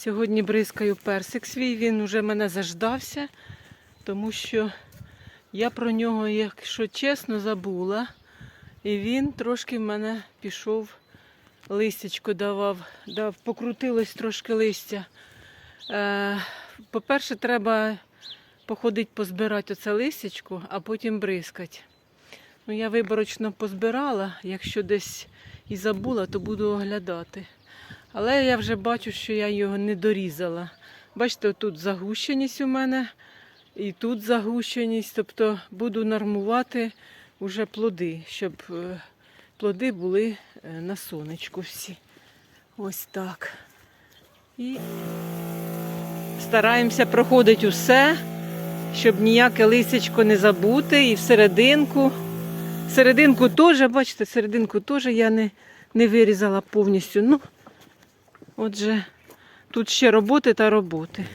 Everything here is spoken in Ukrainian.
Сьогодні бризкаю персик свій, він уже мене заждався, тому що я про нього, якщо чесно, забула. І він трошки в мене пішов, листячко давав, дав, покрутилось трошки листя. Е, по-перше, треба походити позбирати оце листячко, а потім бризкати. Ну, я виборочно позбирала, якщо десь і забула, то буду оглядати. Але я вже бачу, що я його не дорізала. Бачите, тут загущеність у мене, і тут загущеність. Тобто буду нормувати вже плоди, щоб е, плоди були е, на сонечку всі. Ось так. І стараємося проходити усе, щоб ніяке листячко не забути. І всерединку. Серединку теж, бачите, серединку теж я не, не вирізала повністю. Ну, отже, тут ще роботи та роботи.